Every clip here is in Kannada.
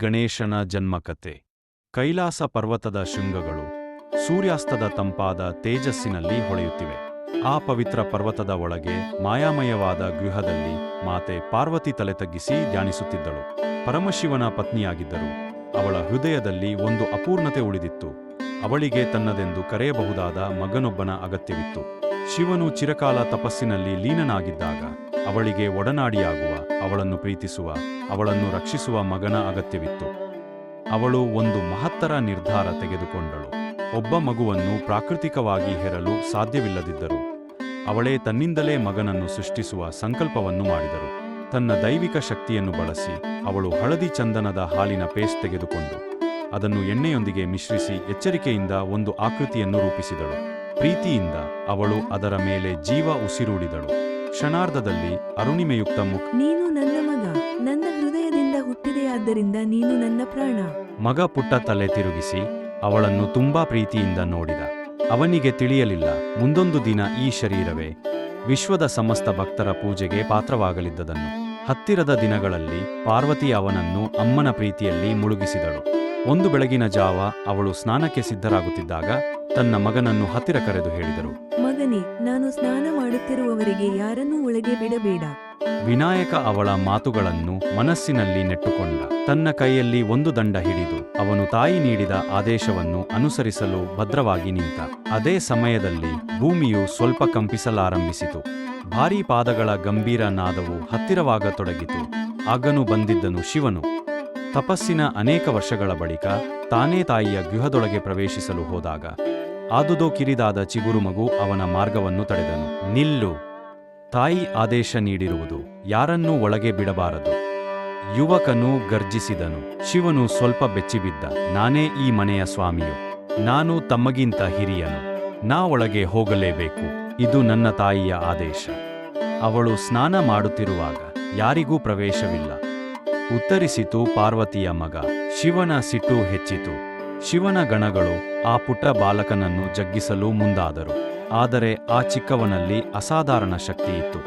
ಗಣೇಶನ ಜನ್ಮಕತೆ ಕೈಲಾಸ ಪರ್ವತದ ಶೃಂಗಗಳು ಸೂರ್ಯಾಸ್ತದ ತಂಪಾದ ತೇಜಸ್ಸಿನಲ್ಲಿ ಹೊಳೆಯುತ್ತಿವೆ. ಆ ಪವಿತ್ರ ಪರ್ವತದ ಒಳಗೆ ಮಾಯಾಮಯವಾದ ಗೃಹದಲ್ಲಿ ಮಾತೆ ಪಾರ್ವತಿ ತಲೆ ತಗ್ಗಿಸಿ ಧ್ಯಾನಿಸುತ್ತಿದ್ದಳು. ಪರಮಶಿವನ ಪತ್ನಿಯಾಗಿದ್ದರು. ಅವಳ ಹೃದಯದಲ್ಲಿ ಒಂದು ಅಪೂರ್ಣತೆ ಉಳಿದಿತ್ತು. ಅವಳಿಗೆ ತನ್ನದೆಂದು ಕರೆಯಬಹುದಾದ ಮಗನೊಬ್ಬನ ಅಗತ್ಯವಿತ್ತು. ಶಿವನು ಚಿರಕಾಲ ತಪಸ್ಸಿನಲ್ಲಿ ಲೀನನಾಗಿದ್ದಾಗ ಅವಳಿಗೆ ಒಡನಾಡಿಯಾಗುವ ಅವಳನ್ನು ಪ್ರೀತಿಸುವ, ಅವಳನ್ನು ರಕ್ಷಿಸುವ ಮಗನ ಅಗತ್ಯವಿತ್ತು. ಅವಳು ಒಂದು ಮಹತ್ತರ ನಿರ್ಧಾರ ತೆಗೆದುಕೊಂಡಳು. ಒಬ್ಬ ಮಗುವನ್ನು ಪ್ರಾಕೃತಿಕವಾಗಿ ಹೆರಲು ಸಾಧ್ಯವಿಲ್ಲದಿದ್ದರು. ಅವಳೇ ತನ್ನಿಂದಲೇ ಮಗನನ್ನು ಸೃಷ್ಟಿಸುವ ಸಂಕಲ್ಪವನ್ನು ಮಾಡಿದರು. ತನ್ನ ದೈವಿಕ ಶಕ್ತಿಯನ್ನು ಬಳಸಿ ಅವಳು ಹಳದಿ ಚಂದನದ ಹಾಲಿನ ಪೇಸ್ಟ್ ತೆಗೆದುಕೊಂಡು ಅದನ್ನು ಎಣ್ಣೆಯೊಂದಿಗೆ ಮಿಶ್ರಿಸಿ ಎಚ್ಚರಿಕೆಯಿಂದ ಒಂದು ಆಕೃತಿಯನ್ನು ರೂಪಿಸಿದಳು. ಪ್ರೀತಿಯಿಂದ ಅವಳು ಅದರ ಮೇಲೆ ಜೀವ ಉಸಿರೂಡಿದಳು. ಕ್ಷಣಾರ್ಧದಲ್ಲಿ ಅರುಣಿಮೆಯುಕ್ತ ಮುಖ. ನೀನು ನನ್ನ ಮಗ ನನ್ನ ಹೃದಯದಿಂದ ಹುಟ್ಟಿದೆಯಾದ್ದರಿಂದ ನೀನು ನನ್ನ ಪ್ರಾಣ. ಮಗ ಪುಟ್ಟ ತಲೆ ತಿರುಗಿಸಿ ಅವಳನ್ನು ತುಂಬಾ ಪ್ರೀತಿಯಿಂದ ನೋಡಿದ. ಅವನಿಗೆ ತಿಳಿಯಲಿಲ್ಲ ಮುಂದೊಂದು ದಿನ ಈ ಶರೀರವೇ ವಿಶ್ವದ ಸಮಸ್ತ ಭಕ್ತರ ಪೂಜೆಗೆ ಪಾತ್ರವಾಗಲಿದ್ದದನ್ನು. ಹತ್ತಿರದ ದಿನಗಳಲ್ಲಿ ಪಾರ್ವತಿ ಅವನನ್ನು ಅಮ್ಮನ ಪ್ರೀತಿಯಲ್ಲಿ ಮುಳುಗಿಸಿದಳು. ಒಂದು ಬೆಳಗಿನ ಜಾವ ಅವಳು ಸ್ನಾನಕ್ಕೆ ಸಿದ್ಧರಾಗುತ್ತಿದ್ದಾಗ ತನ್ನ ಮಗನನ್ನು ಹತ್ತಿರ ಕರೆದು ಹೇಳಿದರು. ಮಗನೇ ನಾನು ಸ್ನಾನ ಮಾಡುತ್ತಿರುವವರಿಗೆ ಯಾರನ್ನೂ ಒಳಗೆ ಬಿಡಬೇಡ. ವಿನಾಯಕ ಅವಳ ಮಾತುಗಳನ್ನು ಮನಸ್ಸಿನಲ್ಲಿ ನೆಟ್ಟುಕೊಂಡ. ತನ್ನ ಕೈಯಲ್ಲಿ ಒಂದು ದಂಡ ಹಿಡಿದು ಅವನು ತಾಯಿ ನೀಡಿದ ಆದೇಶವನ್ನು ಅನುಸರಿಸಲು ಭದ್ರವಾಗಿ ನಿಂತ. ಅದೇ ಸಮಯದಲ್ಲಿ ಭೂಮಿಯು ಸ್ವಲ್ಪ ಕಂಪಿಸಲಾರಂಭಿಸಿತು. ಭಾರೀ ಪಾದಗಳ ಗಂಭೀರ ನಾದವು ಹತ್ತಿರವಾಗತೊಡಗಿತು. ಆಗನು ಬಂದಿದ್ದನು ಶಿವನು. ತಪಸ್ಸಿನ ಅನೇಕ ವರ್ಷಗಳ ಬಳಿಕ ತಾನೇ ತಾಯಿಯ ಗೃಹದೊಳಗೆ ಪ್ರವೇಶಿಸಲು ಹೋದಾಗ ಆದುದೋ ಕಿರಿದಾದ ಚಿಗುರು ಮಗು ಅವನ ಮಾರ್ಗವನ್ನು ತಡೆದನು. ನಿಲ್ಲು. ತಾಯಿ ಆದೇಶ ನೀಡಿರುವುದು. ಯಾರನ್ನೂ ಒಳಗೆ ಬಿಡಬಾರದು. ಯುವಕನು ಗರ್ಜಿಸಿದನು. ಶಿವನು ಸ್ವಲ್ಪ ಬೆಚ್ಚಿಬಿದ್ದ. ನಾನೇ ಈ ಮನೆಯ ಸ್ವಾಮಿಯು. ನಾನು ತಮ್ಮಗಿಂತ ಹಿರಿಯನು. ನಾ ಒಳಗೆ ಹೋಗಲೇಬೇಕು. ಇದು ನನ್ನ ತಾಯಿಯ ಆದೇಶ. ಅವಳು ಸ್ನಾನ ಮಾಡುತ್ತಿರುವಾಗ ಯಾರಿಗೂ ಪ್ರವೇಶವಿಲ್ಲ. ಉತ್ತರಿಸಿತು ಪಾರ್ವತಿಯ ಮಗ. ಶಿವನ ಸಿಟ್ಟು ಹೆಚ್ಚಿತು. ಶಿವನ ಗಣಗಳು ಆ ಪುಟ್ಟ ಬಾಲಕನನ್ನು ಜಗ್ಗಿಸಲು ಮುಂದಾದರು. ಆದರೆ ಆ ಚಿಕ್ಕವನಲ್ಲಿ ಅಸಾಧಾರಣ ಶಕ್ತಿಯಿತ್ತು.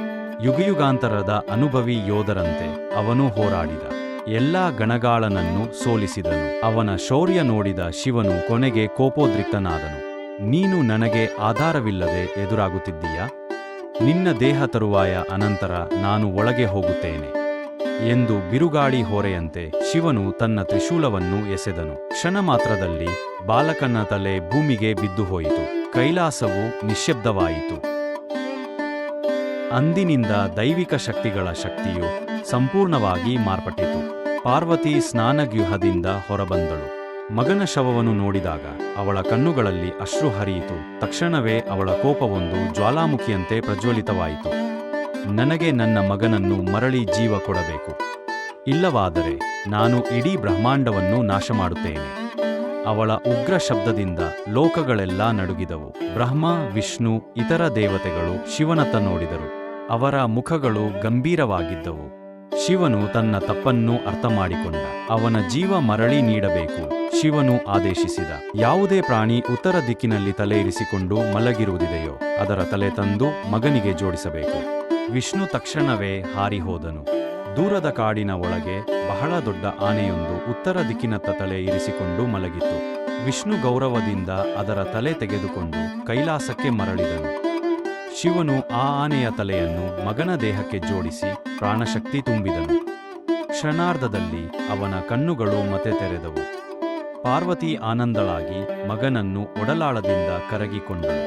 ಯುಗಯುಗಾಂತರದ ಅನುಭವಿ ಯೋಧರಂತೆ ಅವನು ಹೋರಾಡಿದ. ಎಲ್ಲಾ ಗಣಗಾಳನನ್ನು ಸೋಲಿಸಿದನು. ಅವನ ಶೌರ್ಯ ನೋಡಿದ ಶಿವನು ಕೊನೆಗೆ ಕೋಪೋದ್ರಿಕ್ತನಾದನು. ನೀನು ನನಗೆ ಆಧಾರವಿಲ್ಲದೆ ಎದುರಾಗುತ್ತಿದ್ದೀಯಾ? ನಿನ್ನ ದೇಹ ತರುವಾಯ ಅನಂತರ ನಾನು ಒಳಗೆ ಹೋಗುತ್ತೇನೆ. ಎಂದು ಬಿರುಗಾಳಿ ಹೊರೆಯಂತೆ ಶಿವನು ತನ್ನ ತ್ರಿಶೂಲವನ್ನು ಎಸೆದನು. ಕ್ಷಣ ಮಾತ್ರದಲ್ಲಿ ಬಾಲಕನ ತಲೆ ಭೂಮಿಗೆ ಬಿದ್ದು ಹೋಯಿತು ಕೈಲಾಸವು ನಿಶ್ಶಬ್ದವಾಯಿತು ಅಂದಿನಿಂದ ದೈವಿಕ ಶಕ್ತಿಗಳ ಶಕ್ತಿಯು ಸಂಪೂರ್ಣವಾಗಿ ಮಾರ್ಪಟ್ಟಿತು. ಪಾರ್ವತಿ ಸ್ನಾನಗ್ಯೂಹದಿಂದ ಹೊರಬಂದಳು. ಮಗನ ಶವವನ್ನು ನೋಡಿದಾಗ ಅವಳ ಕಣ್ಣುಗಳಲ್ಲಿ ಅಶ್ರು ಹರಿಯಿತು. ತಕ್ಷಣವೇ ಅವಳ ಕೋಪವೊಂದು ಜ್ವಾಲಾಮುಖಿಯಂತೆ ಪ್ರಜ್ವಲಿತವಾಯಿತು. ನನಗೆ ನನ್ನ ಮಗನನ್ನು ಮರಳಿ ಜೀವ ಕೊಡಬೇಕು. ಇಲ್ಲವಾದರೆ ನಾನು ಇಡೀ ಬ್ರಹ್ಮಾಂಡವನ್ನು ನಾಶ ಮಾಡುತ್ತೇನೆ ಅವಳ ಉಗ್ರ ಶಬ್ದದಿಂದ ಲೋಕಗಳೆಲ್ಲ ನಡುಗಿದವು. ಬ್ರಹ್ಮ, ವಿಷ್ಣು, ಇತರ ದೇವತೆಗಳು ಶಿವನತ್ತ ನೋಡಿದರು. ಅವರ ಮುಖಗಳು ಗಂಭೀರವಾಗಿದ್ದವು. ಶಿವನು ತನ್ನ ತಪ್ಪನ್ನು ಅರ್ಥಮಾಡಿಕೊಂಡ. ಅವನ ಜೀವ ಮರಳಿ ನೀಡಬೇಕು. ಶಿವನು ಆದೇಶಿಸಿದ, ಯಾವುದೇ ಪ್ರಾಣಿ ಉತ್ತರ ದಿಕ್ಕಿನಲ್ಲಿ ತಲೆ ಇರಿಸಿಕೊಂಡು ಮಲಗಿರುವುದಿದೆಯೋ, ಅದರ ತಲೆ ತಂದು ಮಗನಿಗೆ ಜೋಡಿಸಬೇಕು. ವಿಷ್ಣು ತಕ್ಷಣವೇ ಹಾರಿ ಹೋದನು. ದೂರದ ಕಾಡಿನ ಒಳಗೆ ಬಹಳ ದೊಡ್ಡ ಆನೆಯೊಂದು ಉತ್ತರ ದಿಕ್ಕಿನತ್ತ ತಲೆ ಇರಿಸಿಕೊಂಡು ಮಲಗಿತ್ತು. ವಿಷ್ಣು ಗೌರವದಿಂದ ಅದರ ತಲೆ ತೆಗೆದುಕೊಂಡು ಕೈಲಾಸಕ್ಕೆ ಮರಳಿದನು. ಶಿವನು ಆ ಆನೆಯ ತಲೆಯನ್ನು ಮಗನ ದೇಹಕ್ಕೆ ಜೋಡಿಸಿ ಪ್ರಾಣಶಕ್ತಿ ತುಂಬಿದನು. ಕ್ಷಣಾರ್ಧದಲ್ಲಿ ಅವನ ಕಣ್ಣುಗಳು ಮತ್ತೆ ತೆರೆದವು. ಪಾರ್ವತಿ ಆನಂದಳಾಗಿ ಮಗನನ್ನು ಒಡಲಾಳದಿಂದ ಕರಗಿಕೊಂಡಳು.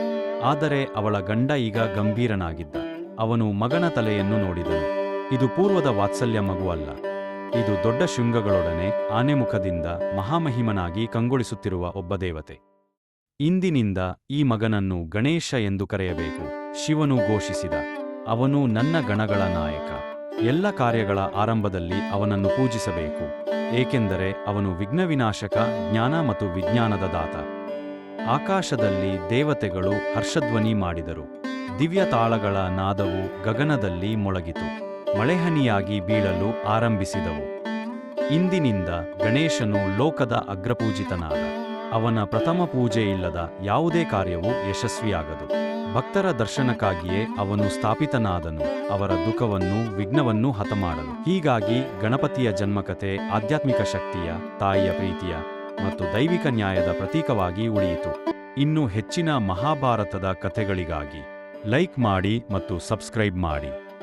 ಆದರೆ ಅವಳ ಗಂಡ ಈಗ ಗಂಭೀರನಾಗಿದ್ದ. ಅವನು ಮಗನ ತಲೆಯನ್ನು ನೋಡಿದನು. ಇದು ಪೂರ್ವದ ವಾತ್ಸಲ್ಯ ಮಗುವಲ್ಲ ಇದು ದೊಡ್ಡ ಶೃಂಗಗಳೊಡನೆ ಆನೆಮುಖದಿಂದ ಮಹಾಮಹಿಮನಾಗಿ ಕಂಗೊಳಿಸುತ್ತಿರುವ ಒಬ್ಬ ದೇವತೆ. ಇಂದಿನಿಂದ ಈ ಮಗನನ್ನು ಗಣೇಶ ಎಂದು ಕರೆಯಬೇಕು. ಶಿವನು ಘೋಷಿಸಿದ, ಅವನು ನನ್ನ ಗಣಗಳ ನಾಯಕ. ಎಲ್ಲ ಕಾರ್ಯಗಳ ಆರಂಭದಲ್ಲಿ ಅವನನ್ನು ಪೂಜಿಸಬೇಕು. ಏಕೆಂದರೆ ಅವನು ವಿಘ್ನವಿನಾಶಕ, ಜ್ಞಾನ ಮತ್ತು ವಿಜ್ಞಾನದ ದಾತ. ಆಕಾಶದಲ್ಲಿ ದೇವತೆಗಳು ಹರ್ಷಧ್ವನಿ ಮಾಡಿದರು. ದಿವ್ಯ ತಾಳಗಳ ನಾದವು ಗಗನದಲ್ಲಿ ಮೊಳಗಿತು. ಮಳೆಹನಿಯಾಗಿ ಬೀಳಲು ಆರಂಭಿಸಿದವು. ಇಂದಿನಿಂದ ಗಣೇಶನು ಲೋಕದ ಅಗ್ರಪೂಜಿತನಾದ. ಅವನ ಪ್ರಥಮ ಪೂಜೆ ಇಲ್ಲದ ಯಾವುದೇ ಕಾರ್ಯವು ಯಶಸ್ವಿಯಾಗದು. ಭಕ್ತರ ದರ್ಶನಕ್ಕಾಗಿಯೇ ಅವನು ಸ್ಥಾಪಿತನಾದನು, ಅವರ ದುಃಖವನ್ನು, ವಿಘ್ನವನ್ನು ಹತಮಾಡಲು. ಹೀಗಾಗಿ ಗಣಪತಿಯ ಜನ್ಮಕಥೆ ಆಧ್ಯಾತ್ಮಿಕ ಶಕ್ತಿಯ, ತಾಯಿಯ ಪ್ರೀತಿಯ ಮತ್ತು ದೈವಿಕ ನ್ಯಾಯದ ಪ್ರತೀಕವಾಗಿ ಉಳಿಯಿತು. ಇನ್ನು ಹೆಚ್ಚಿನ ಮಹಾಭಾರತದ ಕಥೆಗಳಿಗಾಗಿ ಲೈಕ್ ಮಾಡಿ ಮತ್ತು ಸಬ್ಸ್ಕ್ರೈಬ್ ಮಾಡಿ.